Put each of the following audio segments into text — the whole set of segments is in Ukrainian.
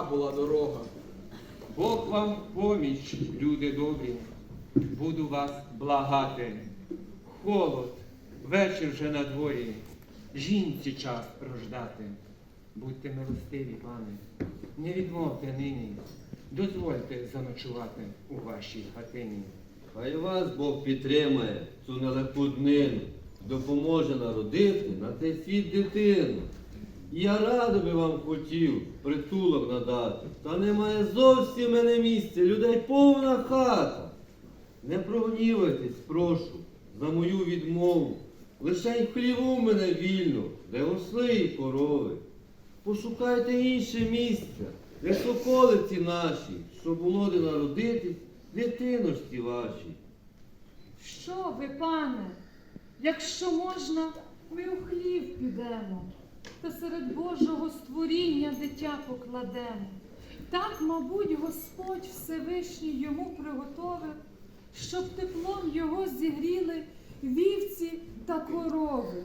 важка була дорога. Бог вам в поміч, люди добрі, буду вас благати. Холод, вечір вже на дворі, жінці час рождати. Будьте милостиві, пане, не відмовте нині, дозвольте заночувати у вашій хатині. Хай вас Бог підтримає цю нелегку днину, допоможе народити на цей світ дитину. Я радо би вам хотів притулок надати, та немає зовсім мене місця, людей повна хата. Не прогнівайтесь, прошу, за мою відмову. Лише й хліву мене вільно, де осли і корови. Пошукайте інше місце, де соколиці наші, що було де народитись, дитиночці вашій. Що ви, пане? Якщо можна, ми у хлів підемо, та серед Божого створіння дитя покладемо. Так, мабуть, Господь Всевишній йому приготовив, щоб теплом його зігріли вівці та корови.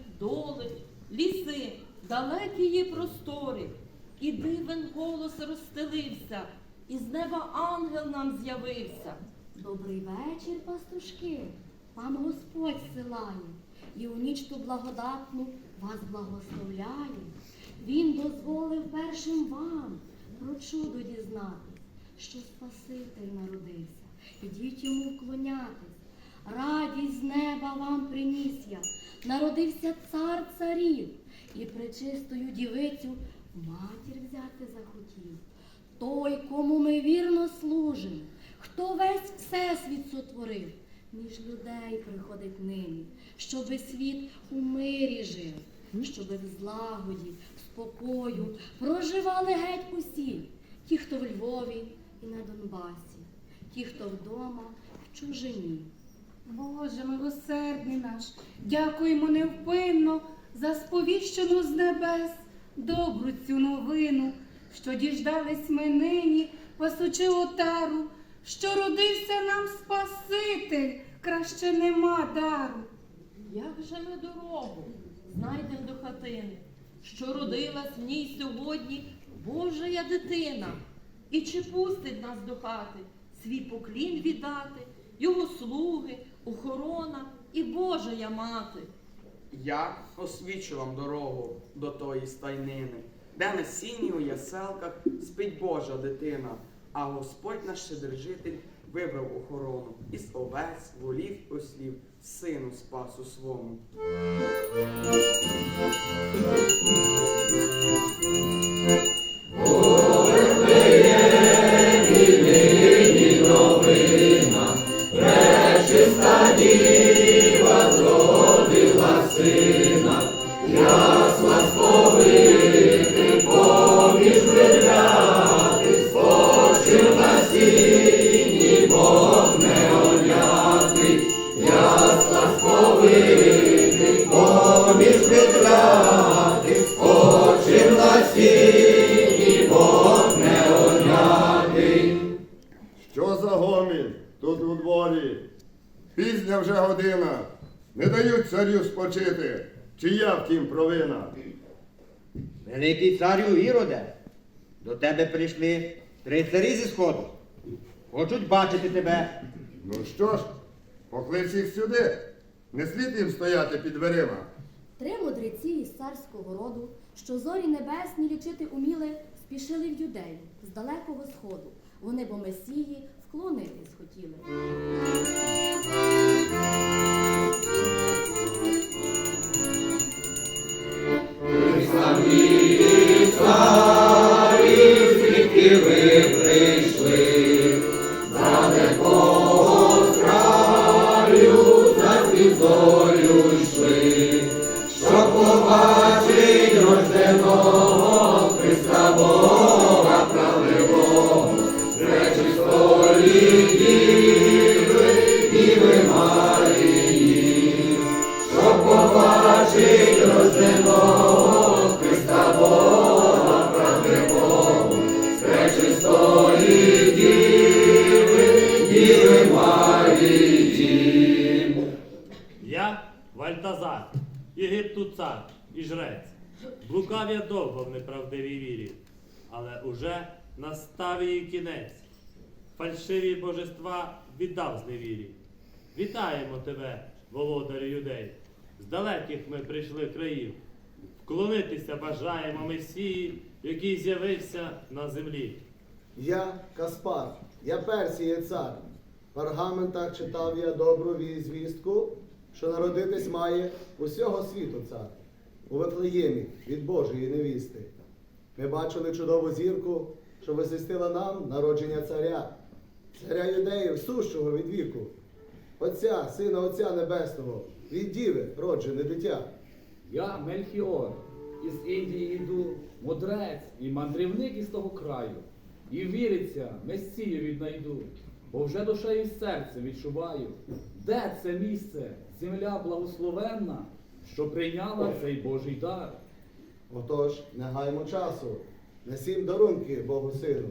доли, ліси, далекі є простори, і дивен голос розстелився, і з неба ангел нам з'явився. Добрий вечір, пастушки. Пан Господь силає, і у ніч ту благодатну вас благословляє. Він дозволив першим вам про чудо дізнатись, що Спаситель народився. Ідіть йому вклонятись. Радість з неба вам приніс я. Народився цар царів, і пречистою дівицю матір взяти захотів. Той, кому ми вірно служимо, хто весь всесвіт сотворив, між людей приходить нині, щоби світ у мирі жив, щоби в злагоді, в спокою проживали геть усі, ті, хто в Львові і на Донбасі, ті, хто вдома в чужині. Боже милосердний наш, дякуємо невпинно за сповіщену з небес добру цю новину, що діждались ми нині, пасучи отару, що родився нам Спаситель, краще нема дару. Як же ми дорогу знайдем до хатини, що родилась в ній сьогодні Божая дитина? І чи пустить нас до хати свій поклін віддати, його слуги, охорона і Божая мати? Я освічу вам дорогу до тої стайнини, де на сіні у яселках спить Божа дитина, а Господь наш Щедрожитель вибрав охорону із овець, волів ослів, сину спасу свому. прийшли рейцарі зі сходу. Хочуть бачити тебе. Ну що ж, поклич їх сюди. Не слід їм стояти під дверима. Три мудреці із царського роду, що зорі небесні лічити уміли, спішили в юдею з далекого сходу. Вони бо месії вклонитись хотіли. Самі славі. Блукав я довго в неправдивій вірі, але уже настав її кінець. Фальшиві божества віддав зневірі. Вітаємо тебе, володарю юдей. З далеких ми прийшли країв. Вклонитися бажаємо Месії, який з'явився на землі. Я Каспар, я Персія цар. В пергаментах читав я добру ві- звістку, що народитись має усього світу цар. У Вифлеємі від Божої невісти. Ми бачили чудову зірку, що висвістила нам народження царя, царя юдеїв, сущого від віку. Отця, сина Отця Небесного, від діви роджене дитя. Я Мельхіор, із Індії йду, мудрець і мандрівник із того краю. І віриться, Месію віднайду, бо вже душею і серцем відчуваю, де це місце, земля благословенна, що прийняла цей Божий дар. Отож, не гаймо часу, несім дарунки Богу сину.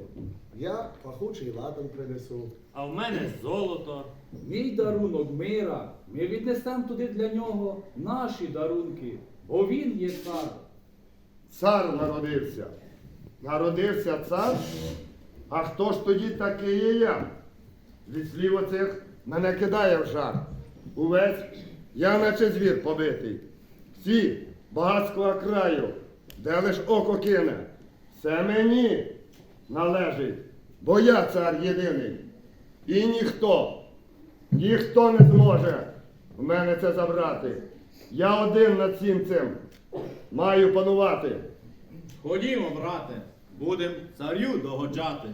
Я пахучий латан принесу. А в мене золото. Мій дарунок мира, ми віднесемо туди для нього наші дарунки, бо він є цар. Цар народився. Народився цар. А хто ж тоді такий є я? Від слів оцих мене кидає в жар. Увесь я наче звір побитий. Всі багатства краю, де лиш око кине. Все мені належить, бо я цар єдиний. І ніхто, ніхто не зможе в мене це забрати. Я один над всім цим маю панувати. Ходімо, брате, будем царю догоджати,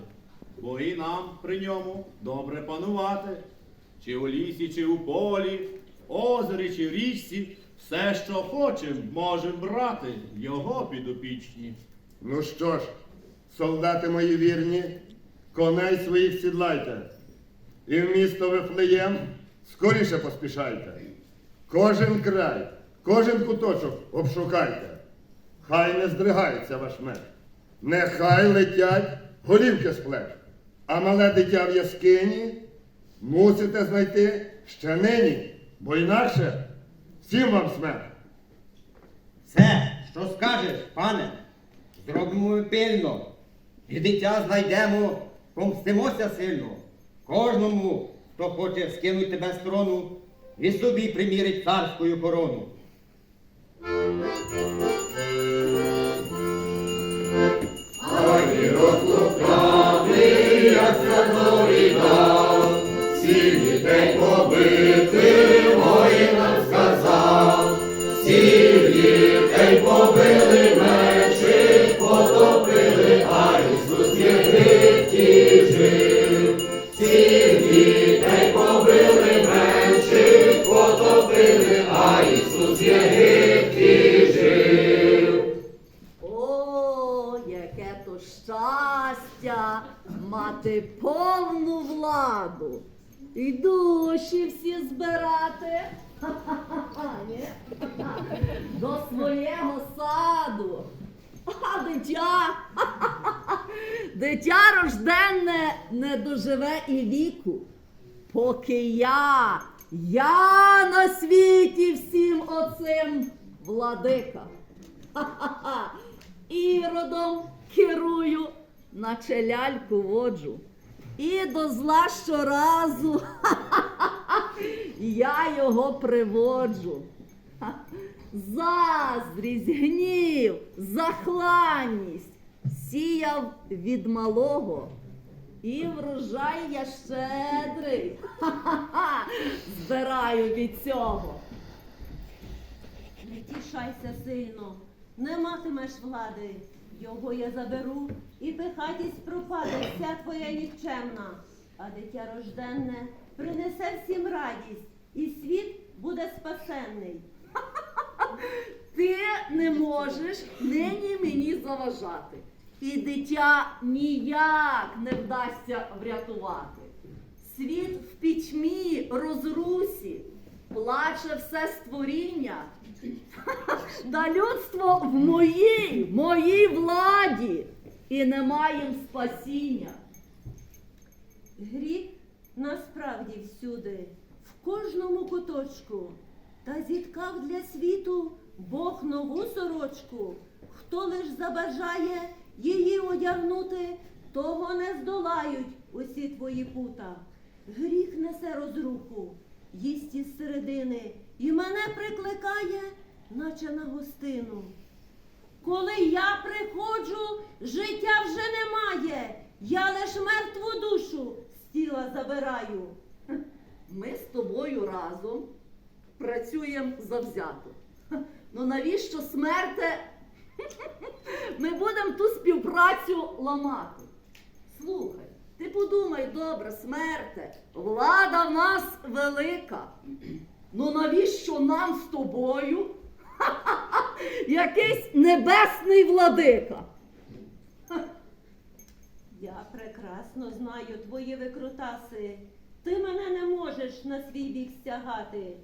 бо і нам при ньому добре панувати. Чи у лісі, чи у полі, озері, чи в річці, все, що хочем, можем брати, його підопічні. Ну що ж, солдати мої вірні, коней своїх сідлайте. І в місто Вифлеєм скоріше поспішайте. Кожен край, кожен куточок обшукайте. Хай не здригається ваш меч. Нехай летять голівки з плеч. А мале дитя в яскині мусите знайти ще нині, бо інакше всім вам смерть. Все, що скажеш, пане, зробимо пильно. І дитя знайдемо, помстимося сильно. Кожному, хто хоче скинуть тебе з трону, і собі примірить царську корону. О, яке то щастя мати повну владу і душі всі збирати ні? до свого саду. А дитя, дитя рожденне не доживе і віку, поки я, я на світі всім оцим владика. Ха-ха-ха. Іродом керую, наче ляльку воджу. І до зла щоразу я його приводжу. Заздрість, гнів, захланність сіяв від малого. І врожай я щедрий. Ха-ха-ха, збираю від цього. Не тішайся сильно, не матимеш влади. Його я заберу, і пихатість пропаде вся твоя нікчемна. А дитя рожденне принесе всім радість, і світ буде спасенний. Ти не можеш нині мені заважати. І дитя ніяк не вдасться врятувати. Світ в пітьмі, розрусі, плаче все створіння. Да людство в моїй, моїй владі, і немає їм спасіння. Гріх насправді всюди, в кожному куточку. Та зіткав для світу Бог нову сорочку. Хто лиш забажає її одягнути, того не здолають усі твої пута. Гріх несе розруху, їсть із середини, і мене прикликає, наче на гостину. Коли я приходжу, життя вже немає. Я лиш мертву душу з тіла забираю. Ми з тобою разом працюємо завзято. Ну навіщо смерте? Ми будемо ту співпрацю ламати. Слухай, ти подумай добре, смерте, влада в нас велика. Ну навіщо нам з тобою? Якийсь небесний владика. Я прекрасно знаю твої викрутаси. Ти мене не можеш на свій бік стягати.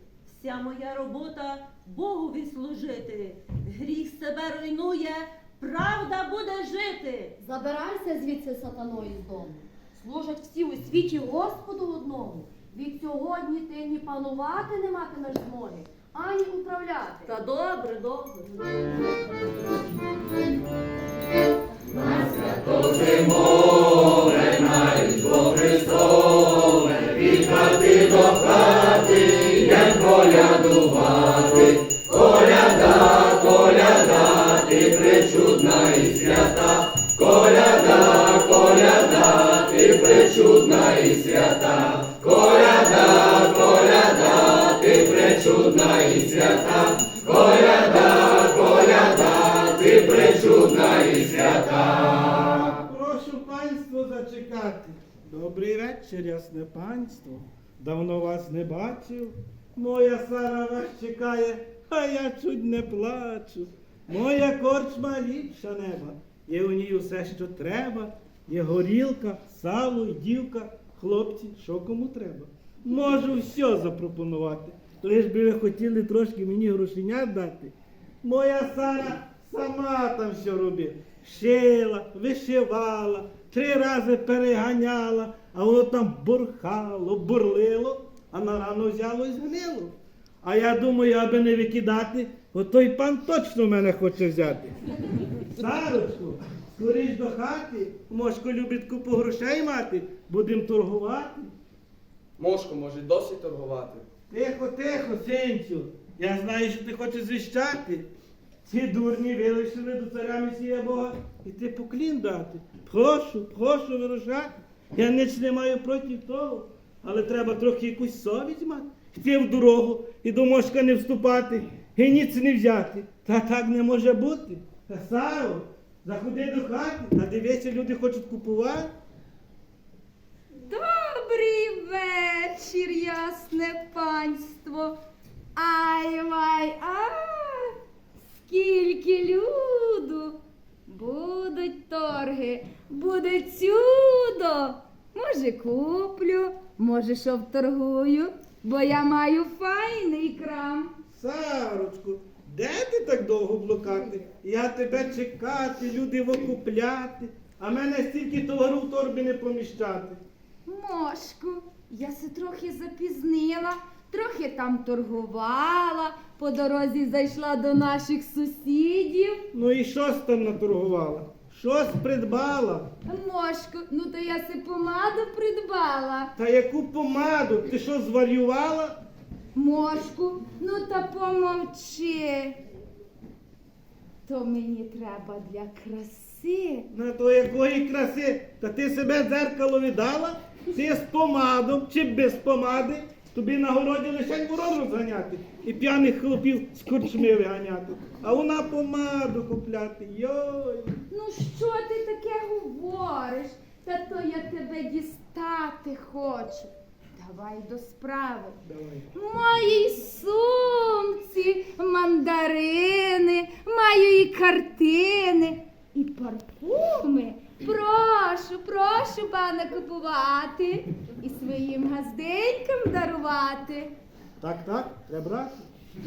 Вся моя робота Богові служити. Гріх себе руйнує, правда буде жити. Забирайся звідси сатаною з дому. Служать всі у світі Господу одному. Від сьогодні ти ні панувати не матимеш змоги, ані управляти. Та добре, добре. Прошу панство зачекати. Добрий вечір, ясне панство. Давно вас не бачив. Моя Сара вас чекає, а я чуть не плачу. Моя корчма ліпша неба. Є у ній усе, що треба. Є горілка, сало дівка. Хлопці, що кому треба. Можу все запропонувати. Лиш би ви хотіли трошки мені грошенят дати. Моя Сара сама там все робила. Шила, вишивала, три рази переганяла, а воно там бурхало, бурлило, а на рано взяло і згнило. А я думаю, аби не викидати, от той пан точно мене хоче взяти. Сарочку, скоріш до хати, Мошко любить купу грошей мати, будем торгувати. Мошко, може, досить торгувати. Тихо, тихо, синцю. Я знаю, що ти хочеш звіщати. Ці дурні вилишили до царя Месія Бога і ти поклін дати. Прошу, прошу вирушати. Я ніч не маю проти того, але треба трохи якусь совість мати. Йти в дорогу і до мошка не вступати, і ніц не взяти. Та так не може бути. Та Саро, заходи до хати, та дивися, люди хочуть купувати. Добрий вечір, ясне панство. Ай вай, а скільки люду. Будуть торги, буде чудо. Може, куплю, може, що вторгую, бо я маю файний крам. Сарочку, де ти так довго блукати? Я тебе чекати, люди викупляти, а мене стільки товару в торбі не поміщати. Мошку, я се трохи запізнила, трохи там торгувала, по дорозі зайшла до наших сусідів. Ну і що ж там наторгувала? Щось придбала. Мошку, ну то я се помаду придбала. Та яку помаду? Ти що зварювала? Мошку, ну та помовчи. То мені треба для краси. На то якої краси? Та ти себе дзеркало віддала? Ти з помадом чи без помади? Тобі на городі лише ворон розганяти і п'яних хлопів з корчми виганяти. А вона помаду купляти. Йой. Ну що ти таке говориш? Та то я тебе дістати хочу. Давай до справи. Давай. В моїй сумці мандарини, маю і картини, і парфуми. Прошу, прошу, пане, купувати і своїм газденькам дарувати. Так, так, треба брати.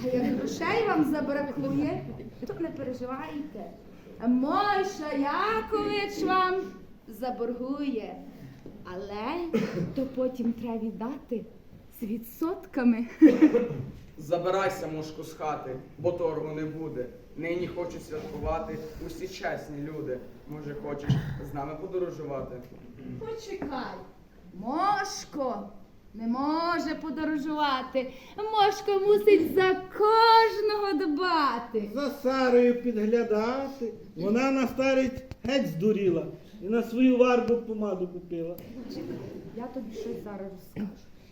А як грошей вам забракує, то не переживайте. Мойша Якович вам заборгує. Але то потім треба віддати з відсотками. Забирайся, мушку, з хати, бо торгу не буде. Нині хочуть святкувати усі чесні люди. Може, хочеш з нами подорожувати? Почекай. Мошко не може подорожувати. Мошко мусить за кожного дбати. За Сарою підглядати. Вона на старість геть здуріла і на свою варду помаду купила. Я тобі щось зараз розкажу.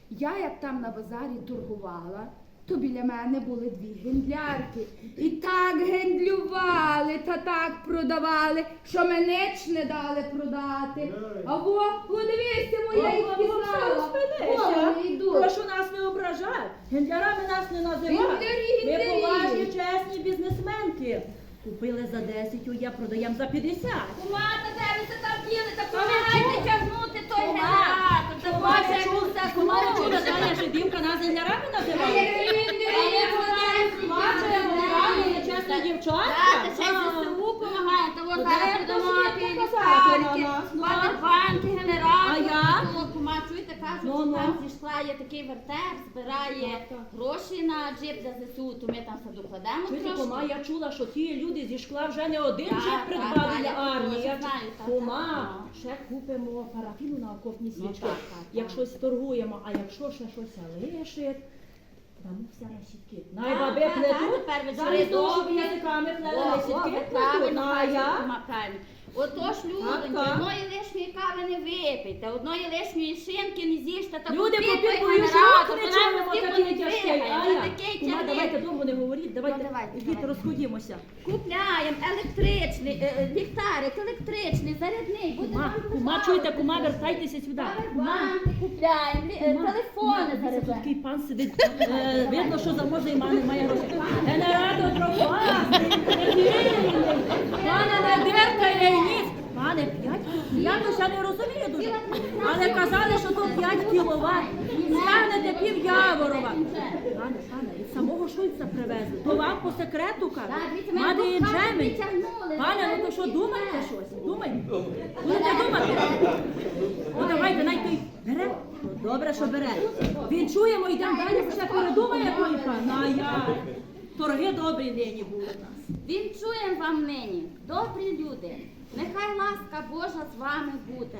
Я як там на базарі торгувала, то біля мене були дві гендлярки. І так гендлювали та так продавали, що мене ж не дали продати. А во, подивися, моя їх пізнала. Вони йдуть. Прошу нас не ображати. Гендлярами нас не називають. Гендлярі, Ми гендлярі. поважні, чесні бізнесменки. Купили за 10, я продаємо за 50. Кума, та де ви це там діли? Та помагайте тягнути що дівка нас гендлярами називає. Я чесна дівчатка. ЗСУ помагає, та от Та зараз придумати то ліхтарки, на нас, а? банки, генератори. А я? Кажуть, Ну, що ну. там зійшла є такий вертеп, збирає гроші на джип для ЗСУ, то ми там все докладемо Чуєте, трошки. я чула, що ті люди зі шкла вже не один Так, джип так, придбали так, для я армії. Я знаю, так, Кума, так, ще купимо парафіну на окопні Ну, свічки. так, так, Як так. щось торгуємо, а якщо ще щось лишить, дамо все на щітки. Так, Найбаби так, так, плетуть, тепер ви замість того, щоб добрі. язиками О, плели на о, ви плетуть. правильно Ну, а я? Кума, правильно. Отож, так. одної лишньої кави не випийте, одної лишньої шинки не з'їжте, та Люди купіть той попіркою генератор, рук не нам чуємо всіх такі не тяжкі. двигає, А вже такий тягніть. давайте довго не говоріть, давайте, Ну, давайте, ідіть, розходімося. Купляємо електричний, е, е, ліхтарик, електричний, зарядний, буде Кума, вам кума, чуєте, кума, вертайтеся сюди. Кума, купляємо, лі- е, Кума, телефони кума, зарядні. такий пан сидить. Е, видно, що заможний має, має гроші. Генератор пропасти, Пане, не диркає ніс. Пане, 5 Я то ще не розумію дуже. Але казали, що то 5 кіловат. Стягнете пів Яворова. Пане, пане, від самого Шульца привезли. То вам по секрету кажуть. ми і притягнули, Пане, ну то що, думаєте щось? Думаєте? Будете думати? Ну давайте, най той бере. Добре, що бере. Відчуємо, йдемо далі, ще передумає пан. А я. Торги добрі нині були в нас. Вінчуємо вам нині, добрі люди, нехай ласка Божа з вами буде.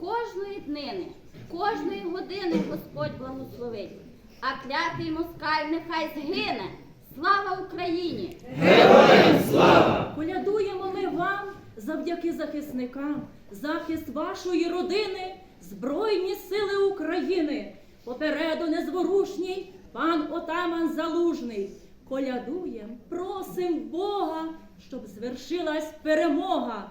Кожної днини, кожної години Господь благословить, а клятий москаль нехай згине. Слава Україні! Колядуємо ми вам завдяки захисникам, захист вашої родини, Збройні сили України. Попереду незворушній пан отаман залужний. Колядуєм, просим Бога, щоб звершилась перемога.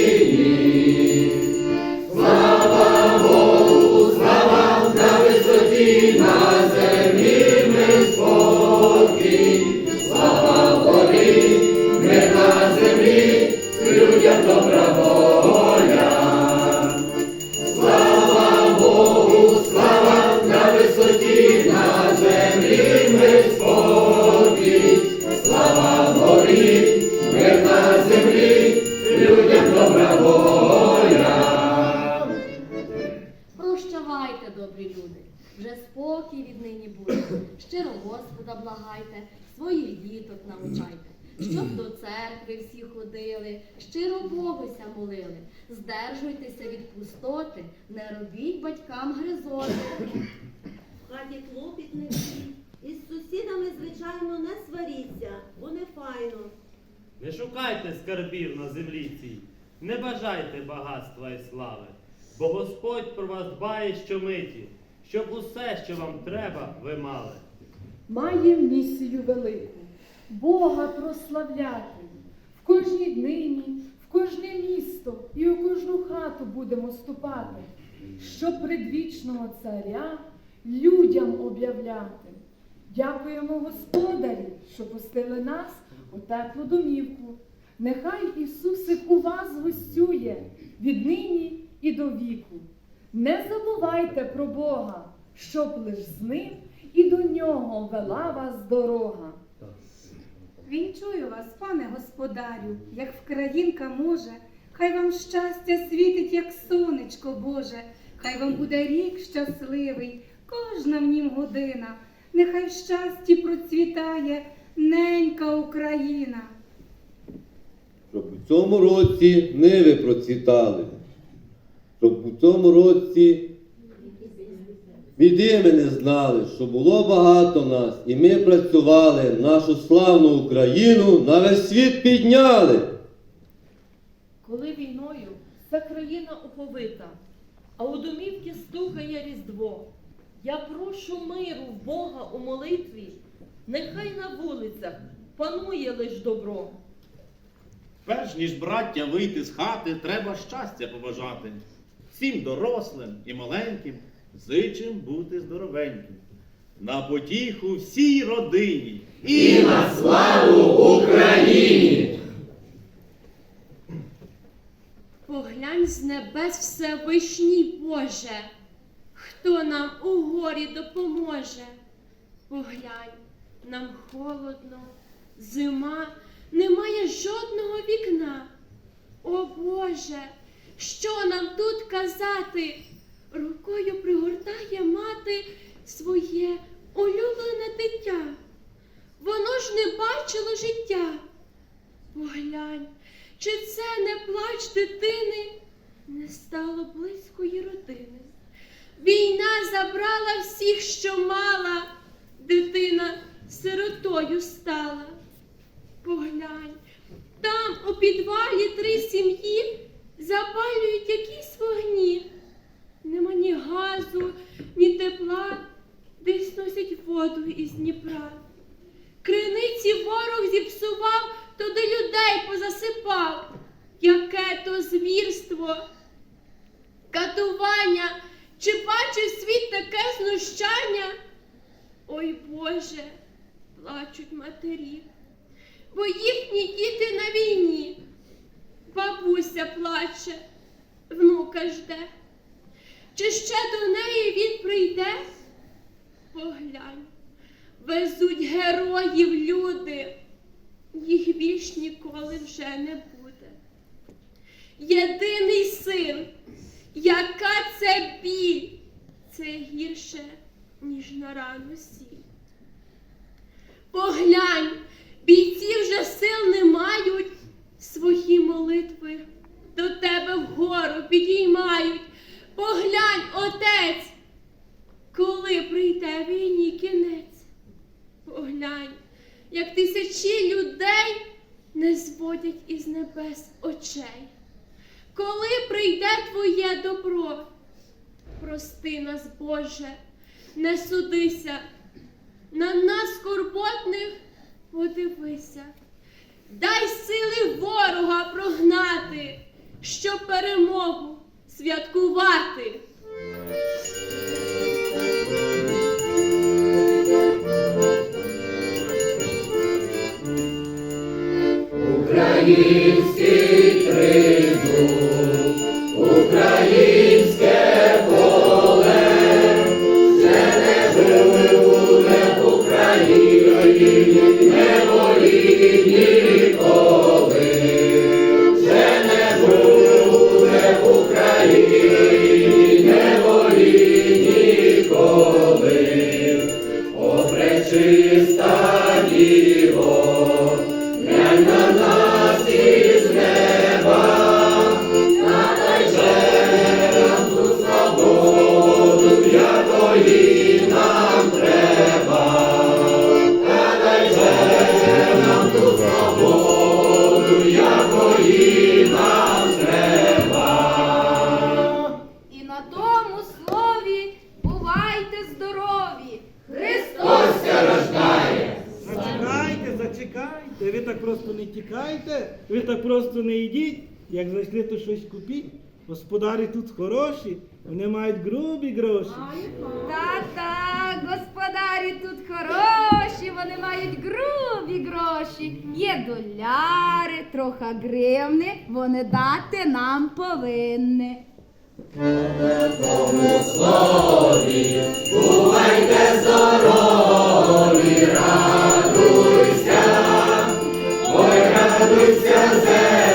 Santo Provou. Бажайте багатства і слави, бо Господь про вас дбає щомиті, щоб усе, що вам треба, ви мали. Маєм місію велику Бога прославляти. В кожній днині, в кожне місто і у кожну хату будемо ступати, щоб предвічного царя людям об'являти. Дякуємо Господарі, що пустили нас у теплу домівку. Нехай Ісусик у вас гостює, віднині і до віку. Не забувайте про Бога, щоб лиш з ним і до нього вела вас дорога. Вінчую вас, пане господарю, як вкраїнка може, хай вам щастя світить, як сонечко Боже, хай вам буде рік щасливий, кожна в нім година, нехай щасті процвітає ненька Україна. Щоб у цьому році ниви процвітали, щоб у цьому році біди ми не знали, щоб було багато нас, і ми працювали, нашу славну Україну на весь світ підняли. Коли війною вся країна оповита, а у домівки стукає Різдво. Я прошу миру в Бога у молитві, нехай на вулицях панує лиш добро. Перш ніж браття вийти з хати, треба щастя побажати. Всім дорослим і маленьким зичим бути здоровеньким. На потіху всій родині. І на славу Україні! Поглянь з небес Всевишній Боже, хто нам у горі допоможе. Поглянь, нам холодно, зима, немає жодного вікна. О Боже, що нам тут казати? Рукою пригортає мати своє улюблене дитя. Воно ж не бачило життя. Поглянь, чи це не плач дитини? Не стало близької родини. Війна забрала всіх, що мала, дитина сиротою стала. Поглянь, там у підвалі три сім'ї запалюють якісь вогні. Нема ні газу, ні тепла, десь носять воду із Дніпра. Криниці ворог зіпсував, туди людей позасипав. Яке то звірство, катування, чи бачив світ таке знущання? Ой Боже, плачуть матері, бо їхні діти на війні. Бабуся плаче, внука жде. Чи ще до неї він прийде? Поглянь, везуть героїв люди, їх більш ніколи вже не буде. Єдиний син, яка це біль, це гірше, ніж на рану сіль. Поглянь, бійці вже сил не мають, свої молитви до тебе вгору підіймають. Поглянь, отець, коли прийде війні кінець. Поглянь, як тисячі людей не зводять із небес очей. Коли прийде твоє добро, прости нас, Боже, не судися, на нас скорботних подивися, дай сили ворога прогнати, щоб перемогу святкувати. Український тризуб, українське поле, ще не буде в Україні, так тікайте, ви так просто не йдіть. Як зайшли, то щось купіть. Господарі тут хороші, вони мають грубі гроші. Так, так, господарі тут хороші, вони мають грубі гроші. Є доляри, трохи гривни, вони дати нам повинні. dos seus.